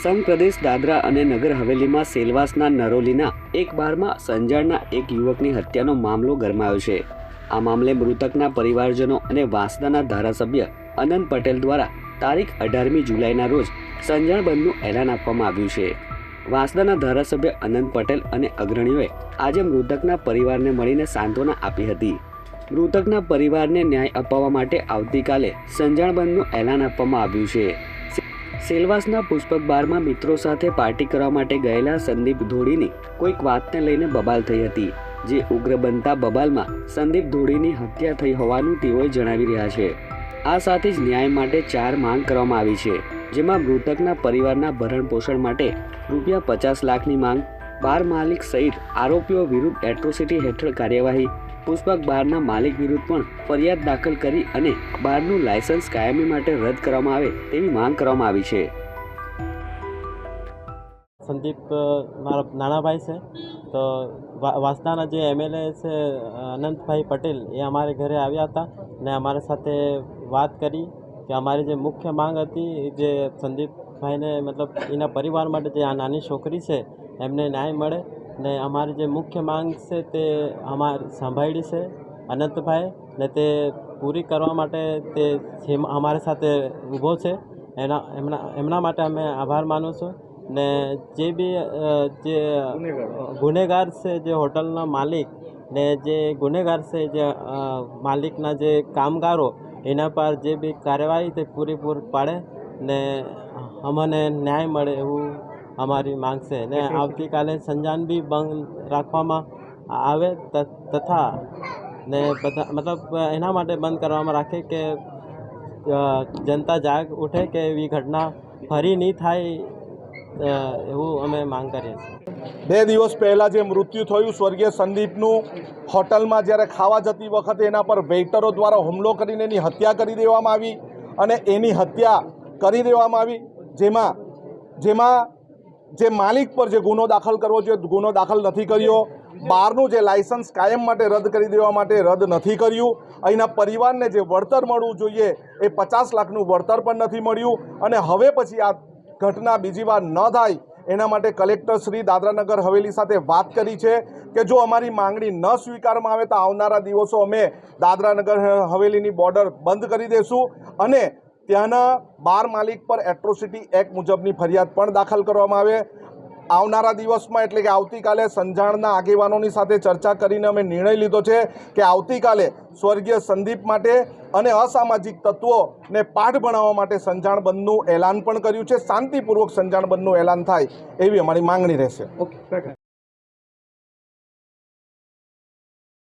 સંઘ પ્રદેશ દાદરા અને નગર હવેલીમાં સેલવાસના નરોલીના એક બારમાં સંજાણના એક યુવકની હત્યાનો મામલો ગરમાયો છે. આ મામલે મૃતકના પરિવારજનો અને વાંસદાના ધારાસભ્ય અનંત પટેલ દ્વારા તારીખ અઢારમી જુલાઈના રોજ સંજાણ બંધનું એલાન આપવામાં આવ્યું છે. વાંસદાના ધારાસભ્ય અનંત પટેલ અને અગ્રણીઓએ આજે મૃતકના પરિવારને મળીને સાંત્વના આપી હતી. મૃતકના પરિવારને ન્યાય અપાવવા માટે આવતીકાલે સંજાણ બંધનું એલાન આપવામાં આવ્યું છે. સેલવાસના પુષ્પક બારમાં મિત્રો સાથે પાર્ટી કરવા માટે ગયેલા સંદીપ ધોડીની કોઈક વાતને લઈને બબાલ થઈ હતી, જે ઉગ્ર બનતા બબાલમાં સંદીપ ધોડીની હત્યા થઈ હોવાનું તેઓએ જણાવી રહ્યા છે. આ સાથે જ ન્યાય માટે ચાર માંગ કરવામાં આવી છે, જેમાં મૃતકના પરિવારના ભરણ પોષણ માટે રૂપિયા પચાસ લાખની માંગ, બાર માલિક સહિત આરોપીઓ વિરુદ્ધ એટ્રોસિટી હેઠળ કાર્યવાહી પુષ્પક બારના માલિક વિરુદ્ધ પણ ફરિયાદ દાખલ કરી અને બારનું લાયસન્સ કાયમી માટે રદ કરવામાં આવે તેવી માંગ કરવામાં આવી છે. સંદીપ મારા નાનાભાઈ છે. તો વાસદાના જે એમએલએ છે અનંતભાઈ પટેલ, એ અમારે ઘરે આવ્યા હતા ને અમારી સાથે વાત કરી કે અમારી જે મુખ્ય માંગ હતી જે સંદીપભાઈને, મતલબ એના પરિવાર માટે જે આ નાની છોકરી છે, એમને ન્યાય મળે ને અમારી જે મુખ્ય માંગ છે તે અમાર સંભાળી છે, અનંતભાઈ, ને તે પૂરી કરવા માટે તે જેમ અમારી સાથે ઊભો છે, એના, એમના એમના માટે અમે આભાર માનું છું. ને જે બી જે ગુનેગાર છે જે હોટલના માલિક, ને જે ગુનેગાર છે જે માલિકના જે કામગારો, એના પર જે બી કાર્યવાહી તે પૂરેપૂર પાડે, ને અમને ન્યાય મળે એવું અમારી માંગ છે ને આવતીકાલે સંજાન બી બંધ રાખવામાં આવે ત- તથા ને બધા મતલબ એના માટે બંધ કરવામાં રાખે કે જનતા જાગ ઉઠે કે એવી ઘટના ફરી નહીં થાય એવું અમે માંગ કરીએ છીએ. બે દિવસ પહેલાં જે મૃત્યુ થયું સ્વર્ગીય સંદીપનું હોટલમાં જ્યારે ખાવા જતી વખતે એના પર વેઇટરો દ્વારા હુમલો કરીને એની હત્યા કરી દેવામાં આવી અને એની હત્યા કરી દેવામાં આવી જેમાં જેમાં જે માલિક પર જે ગુનો દાખલ કરવો જોઈએ, ગુનો દાખલ નથી કર્યો બહારનું જે લાયસન્સ કાયમ માટે રદ કરી દેવા માટે રદ નથી કર્યું, અહીંના પરિવારને જે વળતર મળવું જોઈએ, એ પચાસ લાખનું વળતર પણ નથી મળ્યું, અને હવે પછી આ ઘટના બીજી વાર ન થાય, એના માટે કલેક્ટર શ્રી દાદરાનગર હવેલી સાથે વાત કરી છે કે જો અમારી માંગણી ન સ્વીકારવામાં આવે તો આવનારા દિવસો અમે દાદરાનગર હવેલીની બોર્ડર બંધ કરી દઈશું અને ત્યાંના બાર માલિક પર એટ્રોસિટી એક્ટ મુજબની ફરિયાદ પણ દાખલ કરવામાં આવે. આવનારા દિવસમાં એટલે કે આવતીકાલે સંજાણના આગેવાનોની સાથે ચર્ચા કરીને અમે નિર્ણય લીધો છે કે આવતીકાલે સ્વર્ગીય સંદીપ માટે અને અસામાજિક તત્વોને પાઠ ભણાવવા માટે સંજાણ બંધનું એલાન પણ કર્યું છે. શાંતિપૂર્વક સંજાણ બંધનું એલાન થાય એવી અમારી માંગણી રહેશે.